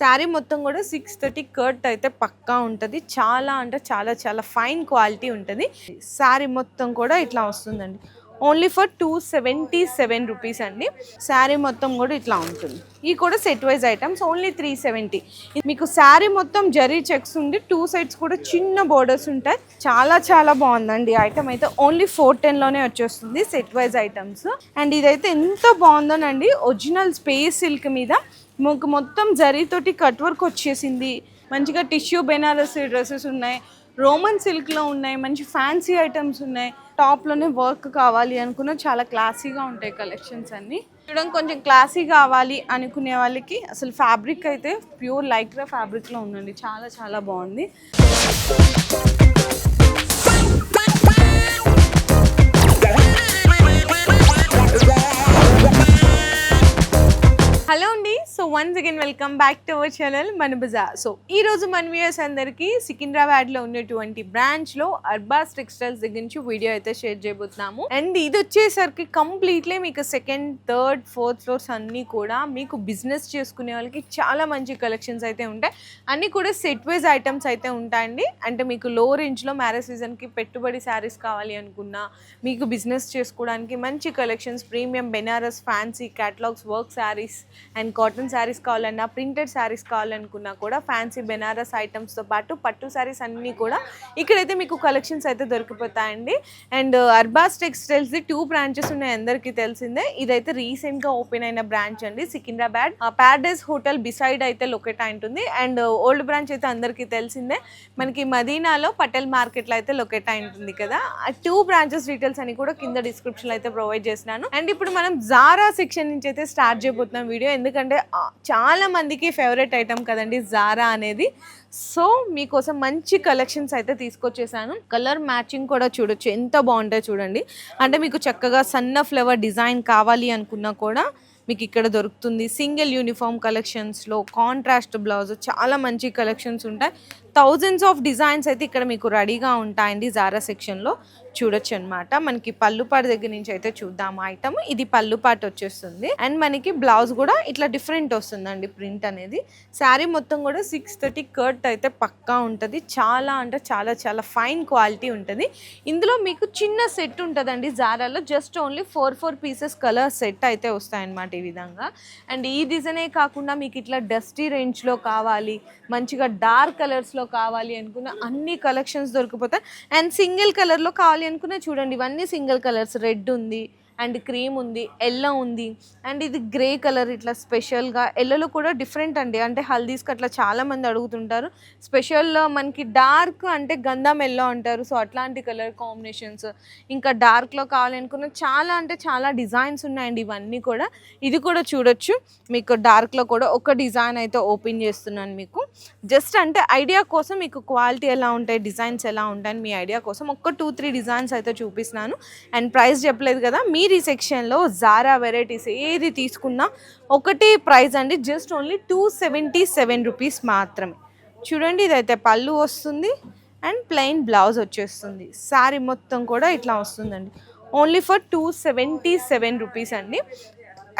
శారీ మొత్తం కూడా six thirty కర్ట్ అయితే పక్కా ఉంటుంది. చాలా అంటే చాలా చాలా ఫైన్ క్వాలిటీ ఉంటుంది. శారీ మొత్తం కూడా ఇట్లా వస్తుందండి. Only for two seventy seven rupees అండి. శారీ మొత్తం కూడా ఇట్లా ఉంటుంది. ఈ కూడా set wise items only three seventy మీకు శారీ మొత్తం జరీ చెక్స్ ఉంది టూ సైడ్స్ కూడా చిన్న బోర్డర్స్ ఉంటాయి. చాలా చాలా బాగుందండి. ఐటమ్ అయితే ఓన్లీ ఫోర్ టెన్లోనే వచ్చేస్తుంది సెట్ వైజ్ ఐటమ్స్ అండ్ ఇదైతే ఎంత బాగుందోనండి. ఒరిజినల్ స్పేస్ సిల్క్ మీద మాకు మొత్తం జరీతోటి కట్ వర్క్ వచ్చేసింది. మంచిగా టిష్యూ బెనారస్ డ్రెస్సెస్ ఉన్నాయి. రోమన్ సిల్క్లో ఉన్నాయి. మంచి ఫ్యాన్సీ ఐటమ్స్ ఉన్నాయి. టాప్లోనే వర్క్ కావాలి అనుకున్న చాలా క్లాసీగా ఉంటాయి కలెక్షన్స్ అన్నీ. చూడడం కొంచెం క్లాసీ కావాలి అనుకునే వాళ్ళకి అసలు ఫ్యాబ్రిక్ అయితే ప్యూర్ లైక్రా ఫ్యాబ్రిక్లో ఉందండి. చాలా చాలా బాగుంది. హలో అండి. So once again welcome back to our channel Mana Bazaar so ఈరోజు మన వ్యూయర్స్ అందరికీ సికింద్రాబాద్లో ఉన్నటువంటి బ్రాంచ్లో అర్బాస్ టెక్స్టైల్స్ దగ్గర నుంచి వీడియో అయితే షేర్ చేయబోతున్నాము. అండ్ ఇది వచ్చేసరికి కంప్లీట్లీ మీకు సెకండ్ థర్డ్ ఫోర్త్ ఫ్లోర్స్ అన్నీ కూడా మీకు బిజినెస్ చేసుకునే వాళ్ళకి చాలా మంచి కలెక్షన్స్ అయితే ఉంటాయి. అన్నీ కూడా సెట్ వైజ్ ఐటమ్స్ అయితే ఉంటాయండి. అంటే మీకు లో రేంజ్లో మ్యారేజ్ సీజన్కి పెట్టుబడి శారీస్ కావాలి అనుకున్నా మీకు బిజినెస్ చేసుకోవడానికి మంచి collections premium Banaras fancy catalogues work saris and cotton saris కావాలన్నా ప్రింటెడ్ శారీస్ కావాలనుకున్నా కూడా ఫ్యాన్సీ బెనారస్ ఐటమ్స్తో పాటు పట్టు శారీస్ అన్నీ కూడా ఇక్కడైతే మీకు కలెక్షన్స్ అయితే దొరికిపోతాయండి. అండ్ అర్బాస్ టెక్స్టైల్స్ది టూ బ్రాంచెస్ ఉన్నాయి అందరికీ తెలిసిందే. ఇదైతే రీసెంట్గా ఓపెన్ అయిన బ్రాంచ్ అండి సికింద్రాబాద్. ప్యారడైజ్ హోటల్ బిసైడ్ అయితే లొకేట్ అయి ఉంటుంది. అండ్ uh, ఓల్డ్ బ్రాంచ్ అయితే అందరికీ తెలిసిందే. మనకి మదీనాలో పటేల్ మార్కెట్లో అయితే లొకేట్ అయి ఉంటుంది కదా. టూ బ్రాంచెస్ డీటెయిల్స్ అని కూడా కింద డిస్క్రిప్షన్లో అయితే ప్రొవైడ్ చేసినాను. అండ్ ఇప్పుడు మనం జారా సెక్షన్ నుంచి అయితే స్టార్ట్ చేయబోతున్నాం వీడియో. ఎందుకంటే చాలామందికి చాలా మందికి ఫేవరెట్ ఐటమ్ కదండి జారా అనేది. సో మీకోసం మంచి కలెక్షన్స్ అయితే తీసుకొచ్చేసాను. కలర్ మ్యాచింగ్ కూడా చూడొచ్చు. ఎంత బాగుంటాయి చూడండి. అంటే మీకు చక్కగా సన్న ఫ్లవర్ డిజైన్ కావాలి అనుకున్నా కూడా మీకు ఇక్కడ దొరుకుతుంది. సింగిల్ యూనిఫామ్ కలెక్షన్స్లో కాంట్రాస్ట్ బ్లౌజ్ చాలా మంచి కలెక్షన్స్ ఉంటాయి. థౌజండ్స్ ఆఫ్ డిజైన్స్ అయితే ఇక్కడ మీకు రెడీగా ఉంటాయండి జారా సెక్షన్లో. చూడొచ్చు అనమాట మనకి పళ్ళుపాటు దగ్గర నుంచి అయితే చూద్దాం ఐటమ్. ఇది పళ్ళుపాటు వచ్చేస్తుంది. అండ్ మనకి బ్లౌజ్ కూడా ఇట్లా డిఫరెంట్ వస్తుందండి ప్రింట్ అనేది. శారీ మొత్తం కూడా సిక్స్ థర్టీ కర్ట్ అయితే పక్కా ఉంటుంది. చాలా అంటే చాలా చాలా ఫైన్ క్వాలిటీ ఉంటుంది. ఇందులో మీకు చిన్న సెట్ ఉంటుందండి జారాలో. Just only four four pieces colour set అయితే వస్తాయన్నమాట ఈ విధంగా. అండ్ ఈ డిజైనే కాకుండా మీకు ఇట్లా డస్టీ రేంజ్లో కావాలి మంచిగా డార్క్ కలర్స్లో కావాలి అనుకున్న అన్ని కలెక్షన్స్ దొరికిపోతాయి. అండ్ సింగిల్ కలర్లో కావాలి అనుకున్న చూడండి ఇవన్నీ సింగిల్ కలర్స్. రెడ్ ఉంది అండ్ క్రీమ్ ఉంది ఎల్లో ఉంది. అండ్ ఇది గ్రే కలర్ ఇట్లా స్పెషల్గా ఎల్లోలో కూడా డిఫరెంట్ అండి. అంటే హల్దీస్కి అట్లా చాలామంది అడుగుతుంటారు. స్పెషల్లో మనకి డార్క్ అంటే గంధం ఎల్లో అంటారు. సో అట్లాంటి కలర్ కాంబినేషన్స్ ఇంకా డార్క్లో కావాలనుకున్న చాలా అంటే చాలా డిజైన్స్ ఉన్నాయండి ఇవన్నీ కూడా. ఇది కూడా చూడొచ్చు. మీకు డార్క్లో కూడా ఒక డిజైన్ అయితే ఓపెన్ చేస్తున్నాను మీకు. జస్ట్ అంటే ఐడియా కోసం మీకు క్వాలిటీ ఎలా ఉంటాయి డిజైన్స్ ఎలా ఉంటాయని మీ ఐడియా కోసం ఒక టూ త్రీ డిజైన్స్ అయితే చూపిస్తున్నాను. అండ్ ప్రైస్ చెప్పలేదు కదా మీ మీరు ఈ సెక్షన్లో జారా వెరైటీస్ ఏది తీసుకున్నా ఒకటే ప్రైస్ అండి just only two seventy seven rupees మాత్రమే. చూడండి ఇదైతే పళ్ళు వస్తుంది అండ్ ప్లెయిన్ బ్లౌజ్ వచ్చేస్తుంది. శారీ మొత్తం కూడా ఇట్లా వస్తుందండి. Only for two seventy seven rupees అండి.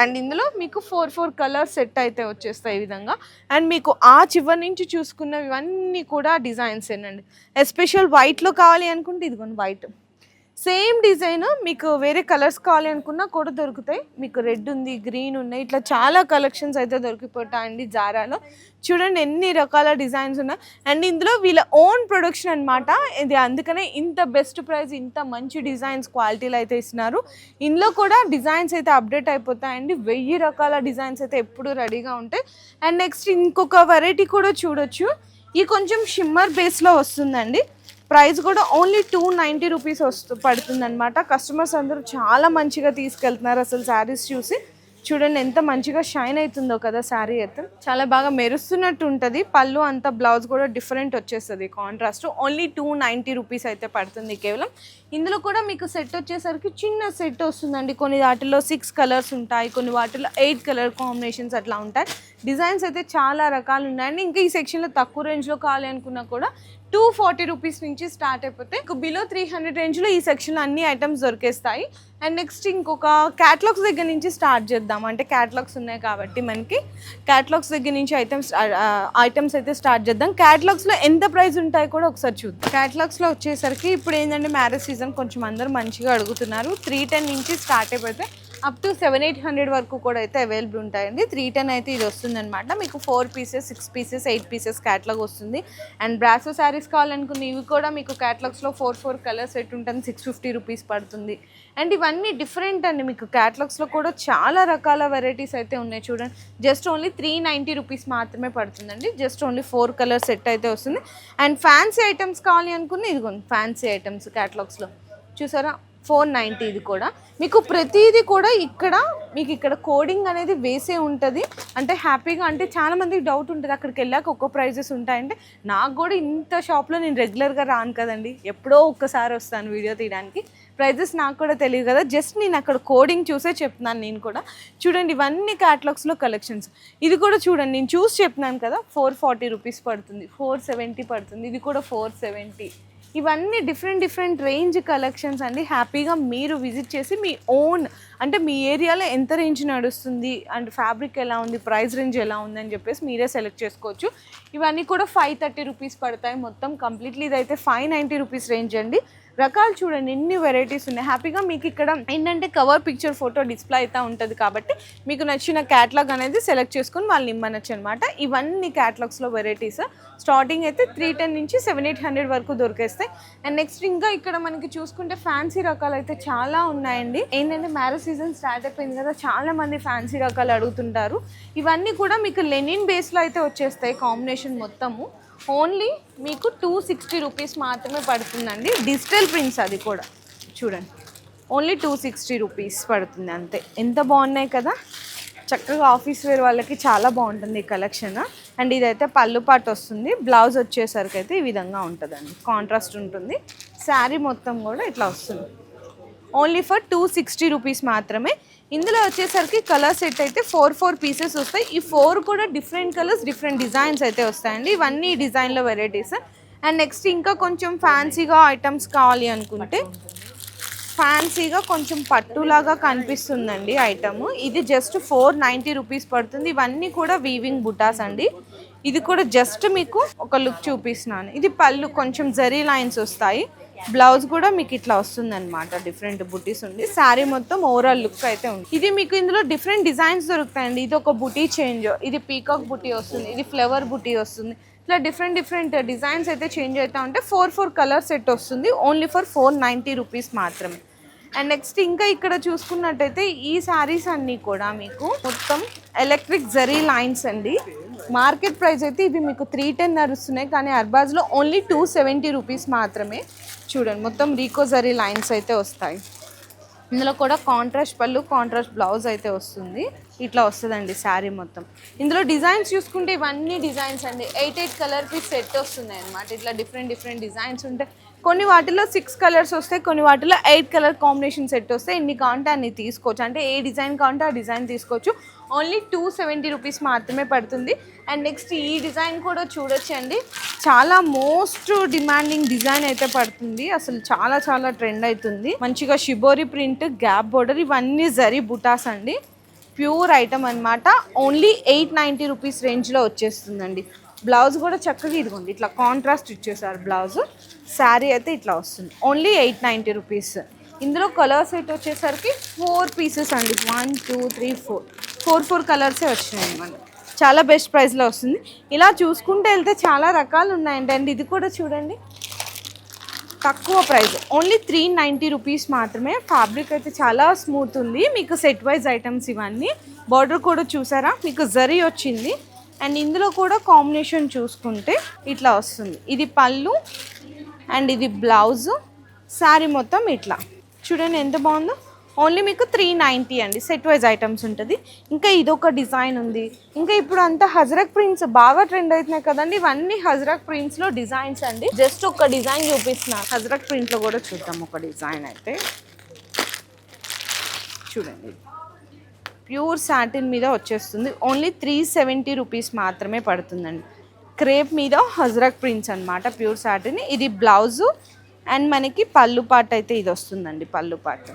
అండ్ ఇందులో మీకు ఫోర్ ఫోర్ కలర్ సెట్ అయితే వచ్చేస్తాయి ఈ విధంగా. అండ్ మీకు ఆ చివరి నుంచి చూసుకున్నవి ఇవన్నీ కూడా డిజైన్స్ ఏనండి. ఎస్పెషల్ వైట్లో కావాలి అనుకుంటే ఇదిగోండి వైట్ సేమ్ డిజైన్ మీకు వేరే కలర్స్ కావాలి అనుకున్నా కూడా దొరుకుతాయి. మీకు రెడ్ ఉంది గ్రీన్ ఉన్నాయి ఇట్లా చాలా కలెక్షన్స్ అయితే దొరికిపోతాయండి జారాలో చూడండి ఎన్ని రకాల డిజైన్స్ ఉన్నాయి అండ్ ఇందులో వీళ్ళ ఓన్ ప్రొడక్షన్ అన్నమాట. ఇది అందుకనే ఇంత బెస్ట్ ప్రైస్ ఇంత మంచి డిజైన్స్ క్వాలిటీలు అయితే ఇస్తున్నారు. ఇందులో కూడా డిజైన్స్ అయితే అప్డేట్ అయిపోతాయండి వెయ్యి రకాల డిజైన్స్ అయితే ఎప్పుడు రెడీగా ఉంటాయి. అండ్ నెక్స్ట్ ఇంకొక వెరైటీ కూడా చూడొచ్చు. ఈ కొంచెం షిమ్మర్ బేస్లో వస్తుందండి. ప్రైస్ కూడా ఓన్లీ టూ నైంటీ రూపీస్ వస్తు పడుతుంది అనమాట కస్టమర్స్ అందరూ చాలా మంచిగా తీసుకెళ్తున్నారు అసలు శారీస్ చూసి. చూడండి ఎంత మంచిగా షైన్ అవుతుందో కదా శారీ అయితే. చాలా బాగా మెరుస్తున్నట్టు ఉంటుంది. పళ్ళు అంతా బ్లౌజ్ కూడా డిఫరెంట్ వచ్చేస్తుంది. Contrast only two ninety rupees అయితే పడుతుంది కేవలం. ఇందులో కూడా మీకు సెట్ వచ్చేసరికి చిన్న సెట్ వస్తుందండి. కొన్ని వాటిలో సిక్స్ కలర్స్ ఉంటాయి కొన్ని వాటిలో ఎయిట్ కలర్ కాంబినేషన్స్ అట్లా ఉంటాయి. డిజైన్స్ అయితే చాలా రకాలు ఉన్నాయండి. ఇంకా ఈ సెక్షన్లో తక్కువ రేంజ్లో కావాలి అనుకున్నా కూడా టూ ఫార్టీ రూపీస్ నుంచి స్టార్ట్ అయిపోతే బిలో త్రీ హండ్రెడ్ రేంజ్లో ఈ సెక్షన్లో అన్ని ఐటమ్స్ దొరికేస్తాయి. అండ్ నెక్స్ట్ ఇంకొక క్యాటలాగ్స్ దగ్గర నుంచి స్టార్ట్ చేద్దాం. అంటే క్యాటలాగ్స్ ఉన్నాయి కాబట్టి మనకి క్యాటలాగ్స్ దగ్గర నుంచి ఐటమ్స్ ఐటమ్స్ అయితే స్టార్ట్ చేద్దాం. క్యాటలాగ్స్లో ఎంత ప్రైస్ ఉంటాయి కూడా ఒకసారి చూద్దాం. క్యాటలాగ్స్లో వచ్చేసరికి ఇప్పుడు ఏంటంటే మ్యారేజ్ సీజన్ కొంచెం అందరూ మంచిగా అడుగుతున్నారు. త్రీ టెన్ నుంచి స్టార్ట్ అయిపోతే up to seven eight hundred వరకు కూడా అయితే అవైలబుల్ ఉంటాయండి. త్రీ టెన్ అయితే ఇది వస్తుందన్నమాట. మీకు four pieces six pieces eight pieces catalogue వస్తుంది. అండ్ బ్రాసో శారీస్ కావాలనుకున్న ఇవి కూడా మీకు క్యాటలాగ్స్లో ఫోర్ ఫోర్ కలర్స్ సెట్ ఉంటుంది. సిక్స్ ఫిఫ్టీ రూపీస్ పడుతుంది. అండ్ ఇవన్నీ డిఫరెంట్ అండి మీకు క్యాటలాగ్స్లో కూడా చాలా రకాల వెరైటీస్ అయితే ఉన్నాయి చూడండి. Just only three ninety rupees మాత్రమే పడుతుందండి. Just only four colour set అయితే వస్తుంది. అండ్ ఫ్యాన్సీ ఐటమ్స్ కావాలి అనుకున్న ఇదిగోండి ఫ్యాన్సీ ఐటమ్స్ క్యాటలాగ్స్లో. చూసారా? ఫోర్ నైంటీ ఇది కూడా. మీకు ప్రతిదీ కూడా ఇక్కడ మీకు ఇక్కడ కోడింగ్ అనేది వేసే ఉంటుంది. అంటే హ్యాపీగా అంటే చాలా మందికి డౌట్ ఉంటుంది. అక్కడికి వెళ్ళాక ఒక్కో ప్రైజెస్ ఉంటాయంటే నాకు కూడా ఇంత షాప్లో నేను రెగ్యులర్గా రాను కదండి. ఎప్పుడో ఒక్కసారి వస్తాను వీడియో తీయడానికి. ప్రైజెస్ నాకు కూడా తెలియదు కదా. జస్ట్ నేను అక్కడ కోడింగ్ చూసే చెప్తున్నాను నేను కూడా. చూడండి ఇవన్నీ క్యాటలాగ్స్లో కలెక్షన్స్ ఇది కూడా చూడండి నేను చూసి చెప్తున్నాను కదా ఫోర్ ఫార్టీ రూపీస్ పడుతుంది ఫోర్ సెవెంటీ పడుతుంది. ఇది కూడా ఫోర్ సెవెంటీ ఇవన్నీ డిఫరెంట్ డిఫరెంట్ రేంజ్ కలెక్షన్స్ అండి. హ్యాపీగా మీరు విజిట్ చేసి మీ ఓన్ అంటే మీ ఏరియాలో ఎంత రేంజ్ నడుస్తుంది అండ్ ఫ్యాబ్రిక్ ఎలా ఉంది ప్రైస్ రేంజ్ ఎలా ఉంది అని చెప్పేసి మీరే సెలెక్ట్ చేసుకోవచ్చు. ఇవన్నీ కూడా ఫైవ్ థర్టీ రూపీస్ పడతాయి. మొత్తం కంప్లీట్లీ ఇదైతే ఫైవ్ నైంటీ రూపీస్ రేంజ్ అండి. రకాలు చూడండి ఎన్ని వెరైటీస్ ఉన్నాయి. హ్యాపీగా మీకు ఇక్కడ ఏంటంటే కవర్ పిక్చర్ ఫోటో డిస్ప్లే అయితే ఉంటుంది కాబట్టి మీకు నచ్చిన క్యాటలాగ్ అనేది సెలెక్ట్ చేసుకొని వాళ్ళు ఇమ్మనొచ్చు అనమాట ఇవన్నీ క్యాటలాగ్స్లో వెరైటీస్ స్టార్టింగ్ అయితే త్రీ టెన్ నుంచి సెవెన్ ఎయిట్ హండ్రెడ్ వరకు దొరికేస్తాయి. అండ్ నెక్స్ట్ ఇంకా ఇక్కడ మనకి చూసుకుంటే ఫ్యాన్సీ రకాలు అయితే చాలా ఉన్నాయండి. ఏంటంటే మ్యారేజ్ సీజన్ స్టార్ట్ అయిపోయింది కదా చాలా మంది ఫ్యాన్సీ రకాలు అడుగుతుంటారు. ఇవన్నీ కూడా మీకు లెనిన్ బేస్లో అయితే వచ్చేస్తాయి కాంబినేషన్ మొత్తము. ఓన్లీ మీకు టూ సిక్స్టీ రూపీస్ మాత్రమే పడుతుందండి. డిజిటల్ ప్రింట్స్ అది కూడా. చూడండి. ఓన్లీ టూ సిక్స్టీ రూపీస్ పడుతుంది అంతే. ఎంత బాగున్నాయి కదా. చక్కగా ఆఫీస్ వేర్ వాళ్ళకి చాలా బాగుంటుంది ఈ కలెక్షన్. అండ్ ఇదైతే పళ్ళు పాటు వస్తుంది. బ్లౌజ్ వచ్చేసరికి అయితే ఈ విధంగా ఉంటుందండి. కాంట్రాస్ట్ ఉంటుంది. శారీ మొత్తం కూడా ఇట్లా వస్తుంది. Only for two sixty rupees మాత్రమే ఇందులో వచ్చేసరికి కలర్ సెట్ అయితే ఫోర్ ఫోర్ పీసెస్ వస్తాయి. ఈ ఫోర్ కూడా డిఫరెంట్ కలర్స్ డిఫరెంట్ డిజైన్స్ అయితే వస్తాయండి. ఇవన్నీ డిజైన్లో వెరైటీస్ అండ్ నెక్స్ట్ ఇంకా కొంచెం ఫ్యాన్సీగా ఐటమ్స్ కావాలి అనుకుంటే ఫ్యాన్సీగా కొంచెం పట్టులాగా కనిపిస్తుందండి ఐటమ్. ఇది జస్ట్ ఫోర్ నైంటీ రూపీస్ పడుతుంది. ఇవన్నీ కూడా వీవింగ్ బుటాస్ అండి. ఇది కూడా జస్ట్ మీకు ఒక లుక్ చూపిస్తున్నాను. ఇది పళ్ళు కొంచెం జరీ లైన్స్ వస్తాయి. బ్లౌజ్ కూడా మీకు ఇట్లా వస్తుంది అనమాట డిఫరెంట్ బుటీస్ ఉంది. శారీ మొత్తం ఓవరాల్ లుక్ అయితే ఉంది. ఇది మీకు ఇందులో డిఫరెంట్ డిజైన్స్ దొరుకుతాయండి. ఇది ఒక బుటీ చేంజ్ ఇది పీకాక్ బుటీ వస్తుంది ఇది ఫ్లవర్ బుటీ వస్తుంది. ఇట్లా డిఫరెంట్ డిఫరెంట్ డిజైన్స్ అయితే చేంజ్ అవుతా ఉంటే ఫోర్ ఫోర్ కలర్ సెట్ వస్తుంది. Only for four ninety rupees మాత్రమే. అండ్ నెక్స్ట్ ఇంకా ఇక్కడ చూసుకున్నట్టయితే ఈ శారీస్ అన్నీ కూడా మీకు మొత్తం ఎలక్ట్రిక్ జరీ లైన్స్ అండి. మార్కెట్ ప్రైస్ అయితే ఇవి మీకు త్రీ టెన్ నడుస్తున్నాయి. కానీ అర్బాజ్లో ఓన్లీ టూ సెవెంటీ రూపీస్ మాత్రమే. చూడండి మొత్తం రీకోజరీ లైన్స్ అయితే వస్తాయి. ఇందులో కూడా కాంట్రాస్ట్ పళ్ళు కాంట్రాస్ట్ బ్లౌజ్ అయితే వస్తుంది. ఇట్లా వస్తుందండి శారీ మొత్తం. ఇందులో డిజైన్స్ చూసుకుంటే ఇవన్నీ డిజైన్స్ అండి. ఎయిట్ ఎయిట్ కలర్ సెట్ వస్తున్నాయి అనమాట ఇట్లా డిఫరెంట్ డిఫరెంట్ డిజైన్స్ ఉంటాయి కొన్ని వాటిలో సిక్స్ కలర్స్ వస్తాయి కొన్ని వాటిలో ఎయిట్ కలర్ కాంబినేషన్ సెట్ వస్తాయి. ఎన్ని కావాలంటే అన్ని తీసుకోవచ్చు. అంటే ఏ డిజైన్ కావాలంటే ఆ డిజైన్ తీసుకోవచ్చు. ఓన్లీ టూ సెవెంటీ రూపీస్ మాత్రమే పడుతుంది. అండ్ నెక్స్ట్ ఈ డిజైన్ కూడా చూడొచ్చండి. చాలా మోస్ట్ డిమాండింగ్ డిజైన్ అయితే పడుతుంది. అసలు చాలా చాలా ట్రెండ్ అవుతుంది. మంచిగా షిబోరి ప్రింట్ గ్యాప్ బోర్డర్ ఇవన్నీ జరీ బుటాస్ అండి. ప్యూర్ ఐటమ్ అనమాట ఓన్లీ ఎయిట్ నైంటీ రూపీస్ రేంజ్లో వచ్చేస్తుందండి. బ్లౌజ్ కూడా చక్కగా ఇదిగోండి. ఇట్లా కాంట్రాస్ట్ ఇచ్చేసారు బ్లౌజ్. శారీ అయితే ఇట్లా వస్తుంది. ఓన్లీ ఎయిట్ నైంటీ రూపీస్ ఇందులో కలర్స్ అయితే వచ్చేసరికి ఫోర్ పీసెస్ అండి. One two three four four four కలర్సే వచ్చినాయి మనకి చాలా బెస్ట్ ప్రైస్లో వస్తుంది. ఇలా చూసుకుంటే వెళ్తే చాలా రకాలు ఉన్నాయండి. అండ్ ఇది కూడా చూడండి. తక్కువ price only three ninety rupees మాత్రమే. ఫ్యాబ్రిక్ అయితే చాలా స్మూత్ ఉంది. మీకు సెట్ వైజ్ ఐటమ్స్ ఇవన్నీ. బార్డర్ కూడా చూసారా? మీకు జరీ వచ్చింది. అండ్ ఇందులో కూడా కాంబినేషన్ చూసుకుంటే ఇట్లా వస్తుంది. ఇది పళ్ళు అండ్ ఇది బ్లౌజ్. శారీ మొత్తం ఇట్లా. చూడండి ఎంత బాగుందో. ఓన్లీ మీకు త్రీ నైంటీ అండి. సెట్ వైజ్ ఐటమ్స్ ఉంటుంది. ఇంకా ఇదొక డిజైన్ ఉంది. ఇంకా ఇప్పుడు అంతా హజరక్ ప్రింట్స్ బాగా ట్రెండ్ అవుతున్నాయి కదండి. ఇవన్నీ హజరక్ ప్రింట్స్లో డిజైన్స్ అండి. జస్ట్ ఒక డిజైన్ చూపిస్తున్నా. హజరక్ ప్రింట్లో కూడా చూద్దాం ఒక డిజైన్ అయితే. చూడండి. ప్యూర్ సాటిన్ మీద వచ్చేస్తుంది. ఓన్లీ త్రీ సెవెంటీ రూపీస్ మాత్రమే పడుతుందండి. క్రేప్ మీద హజరక్ ప్రింట్స్ అనమాట ప్యూర్ సాటిన్. ఇది బ్లౌజు అండ్ మనకి పళ్ళు పాట అయితే ఇది వస్తుందండి పళ్ళు పాట.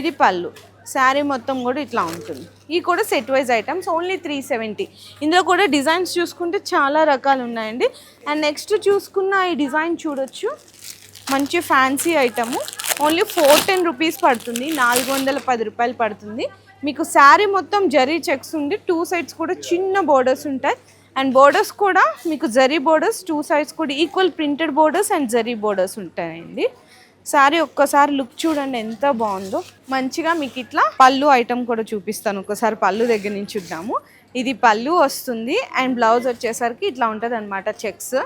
ఇది పళ్ళు. శారీ మొత్తం కూడా ఇట్లా ఉంటుంది. ఇవి కూడా set wise items only three seventy ఇందులో కూడా డిజైన్స్ చూసుకుంటే చాలా రకాలు ఉన్నాయండి. అండ్ నెక్స్ట్ చూసుకున్న ఈ డిజైన్ చూడొచ్చు. మంచి fancy item only four ten rupees పడుతుంది. నాలుగు వందల పది రూపాయలు పడుతుంది. మీకు శారీ మొత్తం జరీ చెక్స్ ఉంది టూ సైడ్స్ కూడా చిన్న బోర్డర్స్ ఉంటాయి. అండ్ బోర్డర్స్ కూడా మీకు జరీ బోర్డర్స్ టూ సైడ్స్ కూడా equal printed borders and zari borders ఉంటాయండి. శారీ ఒక్కసారి లుక్ చూడండి ఎంత బాగుందో. మంచిగా మీకు ఇట్లా పళ్ళు ఐటమ్ కూడా చూపిస్తాను. ఒకసారి పళ్ళు దగ్గర నుంచి చూద్దాము. ఇది పళ్ళు వస్తుంది అండ్ బ్లౌజ్ వచ్చేసరికి ఇట్లా ఉంటుంది అనమాట చెక్స్.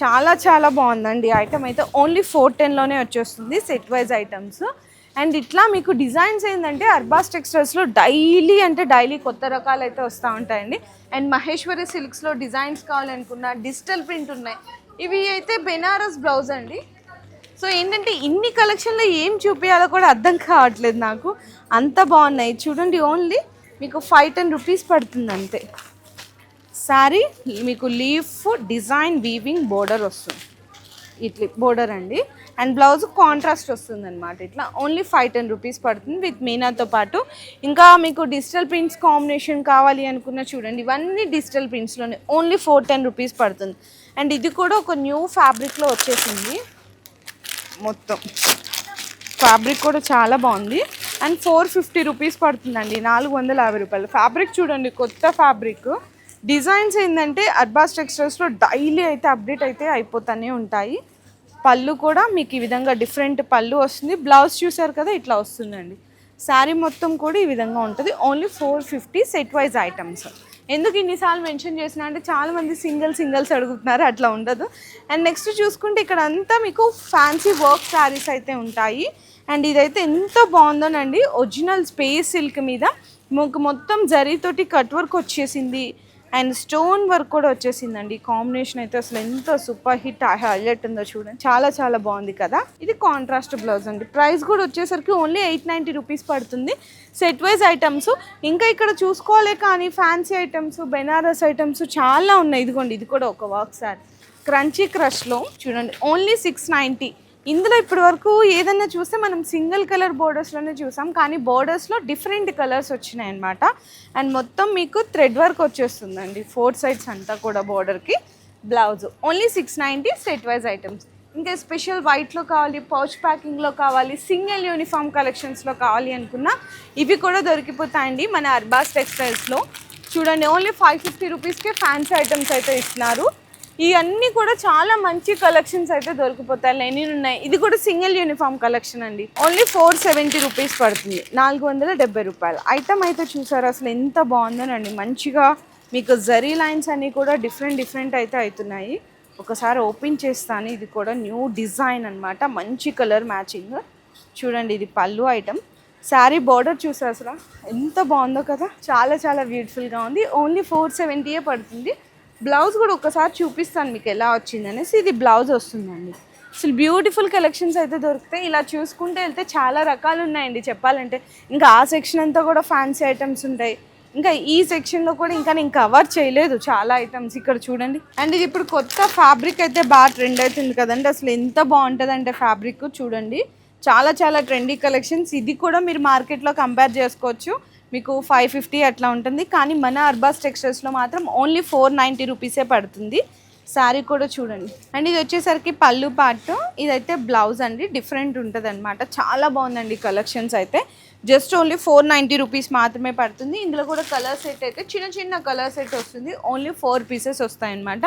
చాలా చాలా బాగుందండి. ఐటమ్ అయితే ఓన్లీ ఫోర్ టెన్లోనే వచ్చేస్తుంది సెట్ వైజ్ ఐటమ్స్ అండ్ ఇట్లా మీకు డిజైన్స్ ఏంటంటే అర్బాస్ టెక్స్టైల్స్లో డైలీ అంటే డైలీ కొత్త రకాలు అయితే వస్తూ ఉంటాయండి. అండ్ మహేశ్వరి సిల్క్స్లో డిజైన్స్ కావాలనుకున్న డిజిటల్ ప్రింట్ ఉన్నాయి. ఇవి అయితే బెనారస్ బ్లౌజ్ అండి. సో ఏంటంటే ఇన్ని కలెక్షన్లో ఏం చూపించాలో కూడా అర్థం కావట్లేదు నాకు. అంత బాగున్నాయి. చూడండి ఓన్లీ మీకు ఫైవ్ టెన్ రూపీస్ పడుతుంది అంతే. శారీ మీకు లీఫ్ డిజైన్ వీవింగ్ బోర్డర్ వస్తుంది. ఇట్లా బోర్డర్ అండి అండ్. బ్లౌజ్ కాంట్రాస్ట్ వస్తుంది అనమాట ఇట్లా ఓన్లీ ఫైవ్ టెన్ రూపీస్ పడుతుంది విత్ మీనాతో పాటు. ఇంకా మీకు డిజిటల్ ప్రింట్స్ కాంబినేషన్ కావాలి అనుకున్న చూడండి. ఇవన్నీ డిజిటల్ ప్రింట్స్లోనే ఓన్లీ ఫోర్ టెన్ రూపీస్ పడుతుంది. అండ్ ఇది కూడా ఒక న్యూ ఫ్యాబ్రిక్లో వచ్చేసింది. మొత్తం ఫ్యాబ్రిక్ కూడా చాలా బాగుంది. అండ్ ఫోర్ ఫిఫ్టీ రూపీస్ పడుతుందండి. నాలుగు వందల యాభై రూపాయలు. ఫ్యాబ్రిక్ చూడండి కొత్త ఫ్యాబ్రిక్ డిజైన్స్ ఏంటంటే అర్బాస్ టెక్స్టైల్స్లో డైలీ అయితే అప్డేట్ అయితే అయిపోతూనే ఉంటాయి. పళ్ళు కూడా మీకు ఈ విధంగా డిఫరెంట్ పళ్ళు వస్తుంది. బ్లౌజ్ చూసారు కదా ఇట్లా వస్తుందండి. శారీ మొత్తం కూడా ఈ విధంగా ఉంటుంది. Only four fifty set wise items ఎందుకు ఇన్నిసార్లు మెన్షన్ చేసిన అంటే చాలా మంది సింగిల్ సింగిల్స్ అడుగుతున్నారు అట్లా ఉండదు. అండ్ నెక్స్ట్ చూసుకుంటే ఇక్కడ అంతా మీకు ఫ్యాన్సీ వర్క్ శారీస్ అయితే ఉంటాయి. అండ్ ఇదైతే ఎంత బాగుందోనండి. ఒరిజినల్ స్పేస్ సిల్క్ మీద. మీకు మొత్తం జరీతోటి కట్ వర్క్ వచ్చేసింది. అండ్ స్టోన్ వర్క్ కూడా వచ్చేసిందండి. కాంబినేషన్ అయితే అసలు ఎంత సూపర్ హిట్ హైలైట్ ఉందో చూడండి. చాలా చాలా బాగుంది కదా. ఇది కాంట్రాస్ట్ బ్లౌజ్ అండి. ప్రైస్ కూడా వచ్చేసరికి ఓన్లీ ఎయిట్ నైంటీ రూపీస్ పడుతుంది. సెట్ వైజ్ ఐటమ్స్ ఇంకా ఇక్కడ చూసుకోవాలి కానీ ఫ్యాన్సీ ఐటమ్స్ బెనారస్ ఐటమ్స్ చాలా ఉన్నాయి. ఇదిగోండి ఇది కూడా ఒక వర్క్ సార్ క్రంచీ క్రష్లో చూడండి ఓన్లీ సిక్స్ నైంటీ ఇందులో ఇప్పటి వరకు ఏదన్నా చూస్తే మనం సింగిల్ కలర్ బోర్డర్స్లోనే చూసాం కానీ బోర్డర్స్లో డిఫరెంట్ కలర్స్ వచ్చినాయి అనమాట అండ్ మొత్తం మీకు థ్రెడ్ వర్క్ వచ్చేస్తుందండి. ఫోర్ సైడ్స్ అంతా కూడా బోర్డర్కి blouse only six ninety set wise items ఇంకా స్పెషల్ వైట్లో కావాలి పౌచ్ ప్యాకింగ్లో కావాలి సింగిల్ యూనిఫామ్ కలెక్షన్స్లో కావాలి అనుకున్నా ఇవి కూడా దొరికిపోతాయండి మన అర్బాస్ టెక్స్టైల్స్లో చూడండి ఓన్లీ ఫైవ్ ఫిఫ్టీ రూపీస్కే ఫ్యాన్సీ ఐటమ్స్ అయితే ఇస్తున్నారు. ఇవన్నీ కూడా చాలా మంచి కలెక్షన్స్ అయితే దొరికిపోతాయి. లెనిన్ ఉన్నాయి. ఇది కూడా సింగిల్ యూనిఫామ్ కలెక్షన్ అండి. ఓన్లీ ఫోర్ సెవెంటీ రూపీస్ పడుతుంది. నాలుగు వందల డెబ్బై రూపాయలు. ఐటమ్ అయితే చూసారు? అసలు ఎంత బాగుందోనండి. మంచిగా మీకు జరీ లైన్స్ అన్నీ కూడా డిఫరెంట్ డిఫరెంట్ అయితే అవుతున్నాయి. ఒకసారి ఓపెన్ చేస్తాను. ఇది కూడా న్యూ డిజైన్ అన్నమాట. మంచి కలర్ మ్యాచింగ్ చూడండి ఇది పళ్ళు ఐటమ్ శారీ బార్డర్ చూసారు అసలు? ఎంత బాగుందో కదా? చాలా చాలా బ్యూటిఫుల్గా ఉంది. ఓన్లీ ఫోర్ సెవెంటీయే పడుతుంది. బ్లౌజ్ కూడా ఒకసారి చూపిస్తాను మీకు ఎలా వచ్చిందనేసి ఇది బ్లౌజ్ వస్తుందండి. అసలు బ్యూటిఫుల్ కలెక్షన్స్ అయితే దొరుకుతాయి. ఇలా చూసుకుంటే వెళ్తే చాలా రకాలు ఉన్నాయండి చెప్పాలంటే. ఇంకా ఆ సెక్షన్ అంతా కూడా ఫ్యాన్సీ ఐటమ్స్ ఉంటాయి. ఇంకా ఈ సెక్షన్లో కూడా ఇంకా నేను కవర్ చేయలేదు చాలా ఐటమ్స్ ఇక్కడ చూడండి. అండ్ ఇది ఇప్పుడు కొత్త ఫ్యాబ్రిక్ అయితే బాగా ట్రెండ్ అవుతుంది కదండి. అసలు ఎంత బాగుంటుంది అంటే ఫ్యాబ్రిక్ చూడండి. చాలా చాలా ట్రెండీ కలెక్షన్స్ ఇది కూడా మీరు మార్కెట్లో కంపేర్ చేసుకోవచ్చు. మీకు ఫైవ్ ఫిఫ్టీ అట్లా ఉంటుంది. కానీ మన అర్బాస్ టెక్స్టైల్స్లో మాత్రం ఓన్లీ ఫోర్ నైంటీ రూపీసే పడుతుంది. శారీ కూడా చూడండి. అండ్ ఇది వచ్చేసరికి పళ్ళు పాటు ఇదైతే బ్లౌజ్ అండి. డిఫరెంట్ ఉంటుంది అనమాట చాలా బాగుందండి కలెక్షన్స్ అయితే. Just only four ninety rupees మాత్రమే పడుతుంది. ఇందులో కూడా కలర్ సెట్ అయితే చిన్న చిన్న కలర్ సెట్ వస్తుంది. ఓన్లీ ఫోర్ పీసెస్ వస్తాయన్నమాట.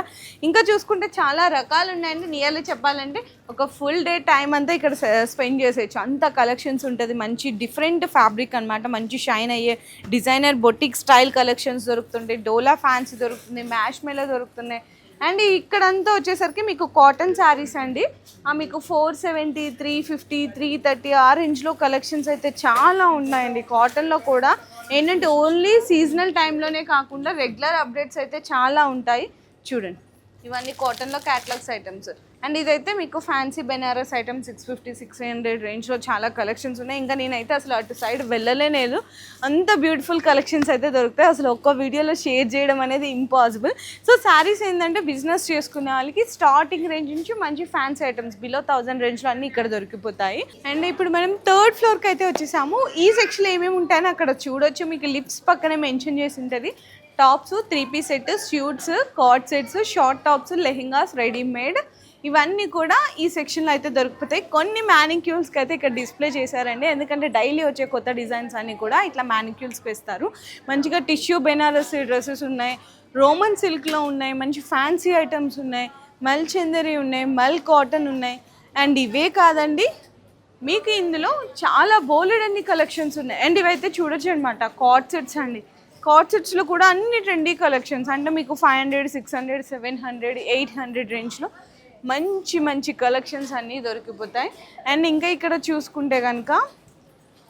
ఇంకా చూసుకుంటే చాలా రకాలు ఉన్నాయండి. నియర్లీ చెప్పాలంటే ఒక ఫుల్ డే టైం అంతా ఇక్కడ స్పెండ్ చేసేయచ్చు. అంత కలెక్షన్స్ ఉంటుంది. మంచి డిఫరెంట్ ఫ్యాబ్రిక్ అనమాట మంచి షైన్ అయ్యే డిజైనర్ బొటిక్ స్టైల్ కలెక్షన్స్ దొరుకుతుంటాయి. డోలా ఫ్యాన్స్ దొరుకుతుంది మ్యాష్ మెల దొరుకుతున్నాయి. అండ్ ఇక్కడంతా వచ్చేసరికి మీకు కాటన్ శారీస్ అండి. ఆ మీకు four seventy three fifty three thirty ఆ రేంజ్లో కలెక్షన్స్ అయితే చాలా ఉన్నాయండి. కాటన్లో కూడా ఏంటంటే ఓన్లీ సీజనల్ టైంలోనే కాకుండా రెగ్యులర్ అప్డేట్స్ అయితే చాలా ఉంటాయి. చూడండి. ఇవన్నీ కాటన్లో క్యాటలాగ్స్ ఐటమ్స్ అండ్ ఇదైతే మీకు fancy Banaras item six fifty six hundred రేంజ్లో చాలా కలెక్షన్స్ ఉన్నాయి. ఇంకా నేనైతే అసలు అటు సైడ్ వెళ్ళలేలేదు అంత బ్యూటిఫుల్ కలెక్షన్స్ అయితే దొరుకుతాయి. అసలు ఒక్క వీడియోలో షేర్ చేయడం అనేది ఇంపాసిబుల్ సో శారీస్ ఏంటంటే బిజినెస్ చేసుకునే వాళ్ళకి స్టార్టింగ్ రేంజ్ నుంచి మంచి ఫ్యాన్సీ ఐటమ్స్ బిలో థౌసండ్ రేంజ్లో అన్నీ ఇక్కడ దొరికిపోతాయి. అండ్ ఇప్పుడు మనం థర్డ్ ఫ్లోర్కి అయితే వచ్చేసాము. ఈ సెక్షన్లో ఏమేమి ఉంటాయని అక్కడ చూడొచ్చు. మీకు లిప్స్ పక్కనే మెన్షన్ చేసి ఉంటుంది. Tops three piece set suits coord sets short tops lehengas readymade ఇవన్నీ కూడా ఈ సెక్షన్లో అయితే దొరుకుతాయి. కొన్ని మ్యానిక్యూల్స్కి అయితే ఇక్కడ డిస్ప్లే చేశారండి. ఎందుకంటే డైలీ వచ్చే కొత్త డిజైన్స్ అన్నీ కూడా ఇట్లా మ్యానిక్యూల్స్కి వేస్తారు. మంచిగా టిష్యూ బెనారస్ డ్రెస్సెస్ ఉన్నాయి. రోమన్ సిల్క్లో ఉన్నాయి. మంచి ఫ్యాన్సీ ఐటమ్స్ ఉన్నాయి. మల్ చందరి ఉన్నాయి. మల్ కాటన్ ఉన్నాయి. అండ్ ఇవే కాదండి మీకు ఇందులో చాలా బోలెడ్ అన్ని కలెక్షన్స్ ఉన్నాయి. అండ్ ఇవైతే చూడొచ్చు అనమాట కార్డ్ సెట్స్ అండి. కార్డ్ సెట్స్లో కూడా అన్ని ట్రెండీ కలెక్షన్స్ అంటే మీకు five hundred six hundred seven hundred eight hundred రేంజ్లో మంచి మంచి కలెక్షన్స్ అన్నీ దొరికిపోతాయి. అండ్ ఇంకా ఇక్కడ చూసుకుంటే కనుక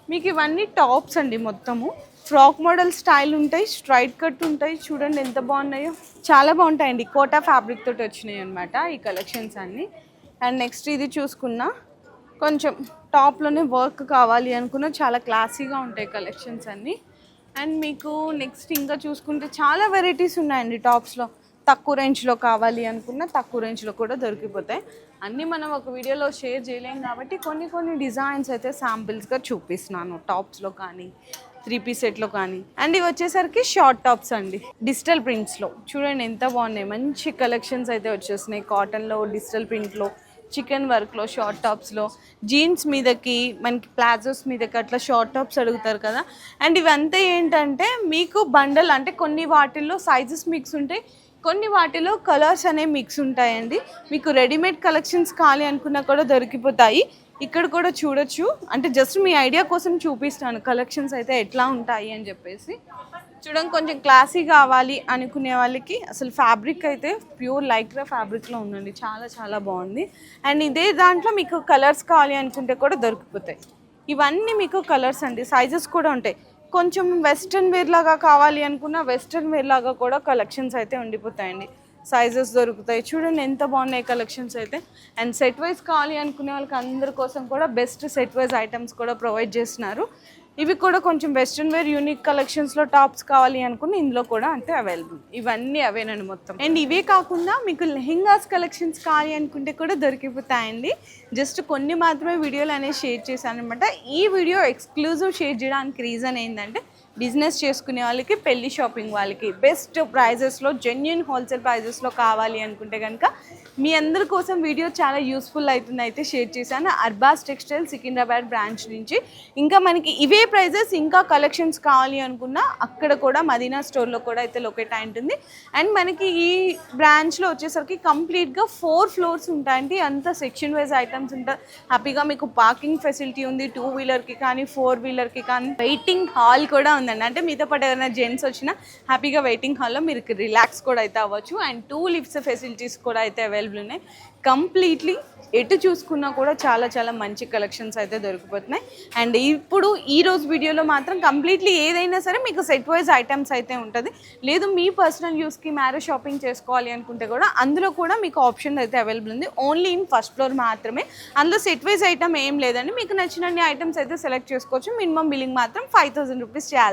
మీకు ఇవన్నీ టాప్స్ అండి మొత్తము. ఫ్రాక్ మోడల్ స్టైల్ ఉంటాయి స్ట్రైట్ కట్ ఉంటాయి. చూడండి ఎంత బాగున్నాయో. చాలా బాగుంటాయండి. కోటా ఫ్యాబ్రిక్ తోటి వచ్చినాయి అనమాట ఈ కలెక్షన్స్ అన్నీ. అండ్ నెక్స్ట్ ఇది చూసుకున్నా కొంచెం టాప్లోనే వర్క్ కావాలి అనుకున్న చాలా క్లాసీగా ఉంటాయి కలెక్షన్స్ అన్నీ. అండ్ మీకు నెక్స్ట్ ఇంకా చూసుకుంటే చాలా వెరైటీస్ ఉన్నాయండి టాప్స్లో. తక్కువ రేంజ్లో కావాలి అనుకున్న తక్కువ రేంజ్లో కూడా దొరికిపోతాయి. అన్నీ మనం ఒక వీడియోలో షేర్ చేయలేం కాబట్టి కొన్ని కొన్ని డిజైన్స్ అయితే శాంపిల్స్గా చూపిస్తున్నాను. టాప్స్లో కానీ త్రీ పీస్ సెట్లో కానీ. అండ్ ఇవి వచ్చేసరికి షార్ట్ టాప్స్ అండి. డిజిటల్ ప్రింట్స్లో చూడండి ఎంత బాగున్నాయి. మంచి కలెక్షన్స్ అయితే వచ్చేస్తున్నాయి. కాటన్లో డిజిటల్ ప్రింట్లో చికెన్ వర్క్లో షార్ట్ టాప్స్లో జీన్స్ మీదకి మనకి ప్లాజోస్ మీదకి అట్లా షార్ట్ టాప్స్ అడుగుతారు కదా. అండ్ ఇవంతా ఏంటంటే మీకు బండల్ అంటే కొన్ని వాటిల్లో సైజెస్ మిక్స్ ఉంటాయి. కొన్ని వాటిలో కలర్స్ అనే మిక్స్ ఉంటాయండి. మీకు రెడీమేడ్ కలెక్షన్స్ కావాలి అనుకున్నా కూడా దొరికిపోతాయి. ఇక్కడ కూడా చూడొచ్చు. అంటే జస్ట్ మీ ఐడియా కోసం చూపిస్తాను కలెక్షన్స్ అయితే ఎట్లా ఉంటాయి అని చెప్పేసి. చూడండి కొంచెం క్లాసీ కావాలి అనుకునే వాళ్ళకి అసలు ఫ్యాబ్రిక్ అయితే ప్యూర్ లైక్రా ఫ్యాబ్రిక్లో ఉందండి. చాలా చాలా బాగుంది. అండ్ ఇదే దాంట్లో మీకు కలర్స్ కావాలి అనుకుంటే కూడా దొరికిపోతాయి. ఇవన్నీ మీకు కలర్స్ అండి. సైజెస్ కూడా ఉంటాయి. కొంచెం వెస్ట్రన్ వేర్ లాగా కావాలి అనుకున్న వెస్ట్రన్ వేర్ లాగా కూడా కలెక్షన్స్ అయితే ఉండిపోతాయండి. సైజెస్ దొరుకుతాయి. చూడండి ఎంత బాగున్నాయి కలెక్షన్స్ అయితే. అండ్ సెట్ వైజ్ కావాలి అనుకునే వాళ్ళకి అందరి కోసం కూడా బెస్ట్ సెట్ వైజ్ ఐటమ్స్ కూడా ప్రొవైడ్ చేస్తున్నారు. ఇవి కూడా కొంచెం వెస్ట్రన్ వేర్ యూనిక్ కలెక్షన్స్లో టాప్స్ కావాలి అనుకుని ఇందులో కూడా అంటే అవైలబుల్ ఇవన్నీ అవేనండి మొత్తం. అండ్ ఇవే కాకుండా మీకు లెహెంగాస్ కలెక్షన్స్ కావాలి అనుకుంటే కూడా దొరికిపోతాయండి. జస్ట్ కొన్ని మాత్రమే వీడియోలు అనేవి షేర్ చేశాను అనమాట ఈ వీడియో ఎక్స్క్లూజివ్ షేర్ చేయడానికి రీజన్ ఏంటంటే బిజినెస్ చేసుకునే వాళ్ళకి పెళ్ళి షాపింగ్ వాళ్ళకి. బెస్ట్ ప్రైజెస్లో జెన్యున్ హోల్సేల్ ప్రైజెస్లో కావాలి అనుకుంటే కనుక మీ అందరి కోసం వీడియో చాలా యూస్ఫుల్ అవుతుంది అయితే షేర్ చేశాను. అర్బాస్ టెక్స్టైల్ సికింద్రాబాద్ బ్రాంచ్ నుంచి. ఇంకా మనకి ఇవే ప్రైజెస్ ఇంకా కలెక్షన్స్ కావాలి అనుకున్నా అక్కడ కూడా మదీనా స్టోర్లో కూడా అయితే లొకేట్ అయి ఉంటుంది. అండ్ మనకి ఈ బ్రాంచ్లో వచ్చేసరికి కంప్లీట్గా ఫోర్ ఫ్లోర్స్ ఉంటాయండి. అంత సెక్షన్ వైజ్ ఐటమ్స్ ఉంటాయి హ్యాపీగా మీకు పార్కింగ్ ఫెసిలిటీ ఉంది. టూ వీలర్కి కానీ ఫోర్ వీలర్కి కానీ వెయిటింగ్ హాల్ కూడా ఉందండి అంటే మీతో పాటు ఏదైనా జెంట్స్ వచ్చినా హ్యాపీగా వెయిటింగ్ హాల్లో మీరు రిలాక్స్ కూడా అయితే అవ్వచ్చు. అండ్ టూ లిఫ్ట్స్ ఫెసిలిటీస్ కూడా అయితే అవైలబుల్ ఉన్నాయి. కంప్లీట్లీ ఎటు చూసుకున్నా కూడా చాలా చాలా మంచి కలెక్షన్స్ అయితే దొరికిపోతున్నాయి. అండ్ ఇప్పుడు ఈ రోజు వీడియోలో మాత్రం కంప్లీట్లీ ఏదైనా సరే మీకు సెట్ వైజ్ ఐటమ్స్ అయితే ఉంటుంది. లేదు మీ పర్సనల్ యూస్కి మ్యారేజ్ షాపింగ్ చేసుకోవాలి అనుకుంటే కూడా అందులో కూడా మీకు ఆప్షన్ అయితే అవైలబుల్ ఉంది. ఓన్లీ ఇన్ ఫస్ట్ ఫ్లోర్ మాత్రమే. అందులో సెట్ వైజ్ ఐటమ్ ఏం లేదండి. మీకు నచ్చిన ఐటమ్స్ అయితే సెలెక్ట్ చేసుకోవచ్చు. మినిమం బిల్లింగ్ మాత్రం ఫైవ్ థౌసండ్ రూపీస్ చేయాలి